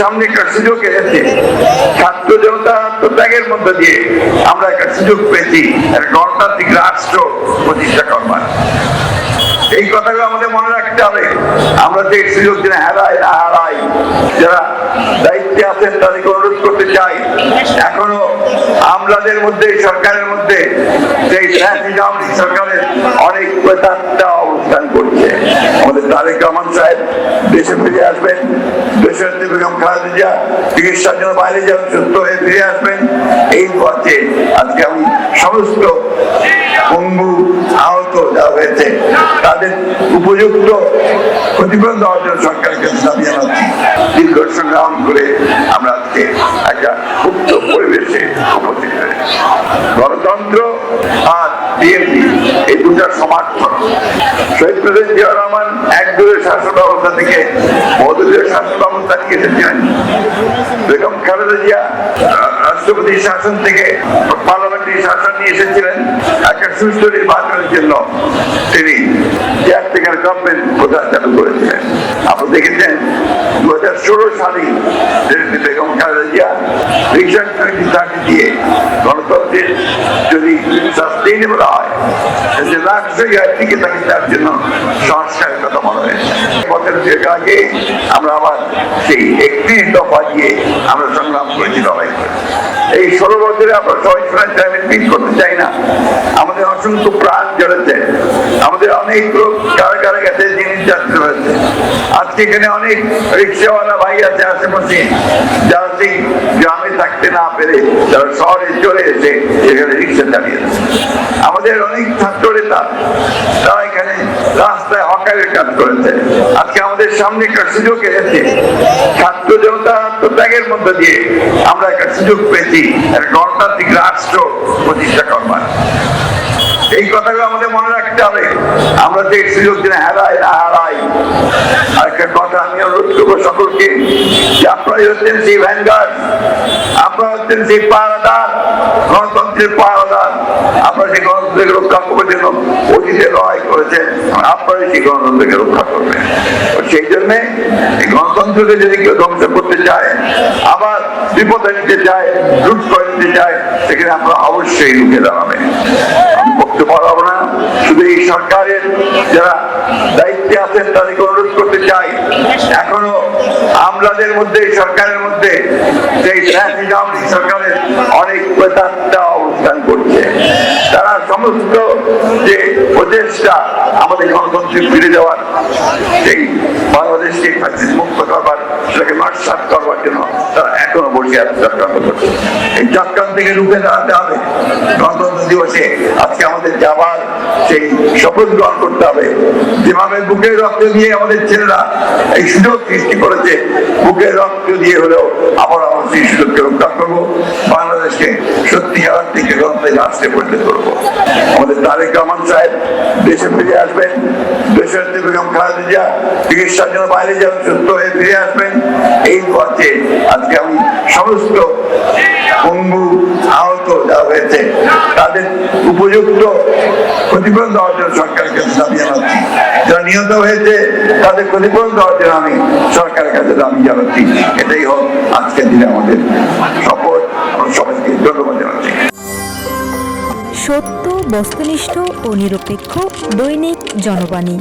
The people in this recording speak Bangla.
সামনে একটা সুযোগ এসেছে। ছাত্র জনতা আত্মত্যাগের মধ্য দিয়ে আমরা একটা সুযোগ পেয়েছি। গণতান্ত্রিক রাষ্ট্র প্রতিষ্ঠা করবার। এই কথাগুলো আমাদের মনে রাখতে হবে। আমরা যে সুযোগ যেন হারাই না হারাই, যারা দায়িত্বে আছেন তাদেরকে অনুরোধ করতে চাই। এখনও আমলাদের মধ্যে, সরকারের মধ্যে সেই সরকারের অনেক করছে আমাদের তারেক রহমান সাহেব দেশে ফিরে আসবেন, দেশের বেগম খালেদা চিকিৎসার জন্য বাইরে যাবেন সুস্থ হয়ে ফিরে আসবেন। এই পথে আজকে আমি সমস্ত পঙ্গু আহত যা হয়েছে, তাদের উপযুক্ত ক্ষতিপূরণ দেওয়ার জন্য সরকারের দাবি জানাচ্ছি। দীর্ঘ সংগ্রাম করে আমরা আজকে একটা মুক্ত পরিবেশে উপস্থিত হয়েছি। গণতন্ত্র আর বিএনপি এই দুটার সমর্থন শহীদ প্রেসিডেন্ট জিয়া রহমান এক দূরের শাসন ব্যবস্থা থেকে বহুদলীয় শাসন ব্যবস্থা নিয়ে এসেছিলেন বেগম খালেদা জিয়া রাষ্ট্রপতি শাসন থেকে পার্লামেন্টারি শাসন নিয়ে এসেছিলেন। একটা সুষ্ঠু নির্বাচনের জন্য তিনি কেয়ারটেকার গভর্নমেন্ট প্রধান চালু করেছিলেন। আপনি দেখেছেন ষোলো সালে দেশটি বেগম খালেদা দিয়ে গণতন্ত্রের যদি সাস্টেইনেবল হয় রাষ্ট্র টিকে থাকে, তার জন্য সংস্কারের কথা মনে হয়েছে বছর দুয়েক আগে আমরা আবার সেই একত্রিশ দফা দিয়ে আমরা সংগ্রাম করেছি লড়াই এই ষোলো বছরে আমরা সবাই টাইমে মিট করতে চাই না। আমাদের অসংখ্য প্রাণ জড়েছে। আমাদের অনেক লোক কারাগারে গেছে যাত্রা হয়েছে আজকে এখানে অনেক রিক্সাওয়ালা ভাই আছে আশেপাশে, যারা সেই গ্রামে থাকতে না পেরে তারা শহরে চলে এসে এখানে রিক্সা আমাদের অনেক ছাত্র নেতা তারা এখানে রাস্তায় হকারের কাজ করেছে। আজকে আমাদের সামনে একটা সুযোগ এসেছে। ছাত্র জনতা আত্মত্যাগের মধ্য দিয়ে আমরা একটা সুযোগ পেয়েছি। একটা গণতান্ত্রিক রাষ্ট্র প্রতিষ্ঠা করবার। এই কথাগুলো আমাদের মনে রাখতে হবে। আমরা সুযোগ যেন হারাই, না হারাই? আর একটা কথা আমি অনুরোধ করব সকলকে যে আপনারাই হচ্ছেন সেই ভ্যানগার্ড আপনারা হচ্ছেন সেই পাহারাদার, গণতন্ত্রের পাহারাদার। আপনারা সেই গণতন্ত্রকে রক্ষা করার জন্য অতীতে লড়াই করেছেন, আপনারাই সেই গণতন্ত্রকে রক্ষা করবেন। সেই জন্যে এই গণতন্ত্রকে যদি কেউ ধ্বংস করতে চায়, আবার বিপদে নিতে চায়, লুট করে নিতে চায়, সেখানে আপনারা অবশ্যই রুখে দাঁড়াবেন। বক্তব্য পারব না। শুধু এই সরকারের যারা দায়িত্বে আছেন তাদেরকে অনুরোধ করতে চাই। এখনও আমলাদের মধ্যে সরকারের মধ্যে সরকারের অনেক অবস্থান করছে। তারা সমস্ত যে প্রচেষ্টা আমাদের গণতন্ত্রে ফিরে যাওয়ার সেই বাংলাদেশকে মুক্ত করবার, সেটাকে নস্বাত করবার জন্য তারা এখনও বসে আছে করছে এই চক্রান্ত থেকে রুখে দাঁড়াতে হবে। গণতন্ত্র দিবসে আজকে আমাদের যাবার সেই শপথ গ্রহণ করতে হবে। যেভাবে বুকের রক্ত দিয়ে আমাদের ছেলেরা এই সুযোগ সৃষ্টি করেছে, বুকের রক্ত দিয়ে হলেও আবার আমরা সেই সুযোগকে রক্ষা করব। বাংলাদেশকে সত্যিকার থেকে গণতান্ত্রিক রাষ্ট্রে পরিণত করব। আমাদের তারেক রহমান সাহেব দেশে ফিরে আসবেন, দেশের বেগম খালেদা চিকিৎসার জন্য বাইরে যাবেন সুস্থ হয়ে ফিরে আসবেন। এই পথে আজকে আমি সমস্ত পঙ্গু আহত হয়েছে, তাদের উপযুক্ত ক্ষতিপূরণ দেওয়ার জন্য সরকারের কাছে দাবি জানাচ্ছি। যারা নিহত হয়েছে, তাদের ক্ষতিপূরণ দেওয়ার জন্য আমি সরকারের কাছে দাবি জানাচ্ছি। এটাই হোক আজকের দিনে আমাদের শপথ। সবাইকে ধন্যবাদ জানাচ্ছি। সত্য, বস্তুনিষ্ঠ ও নিরপেক্ষ দৈনিক জনবাণী।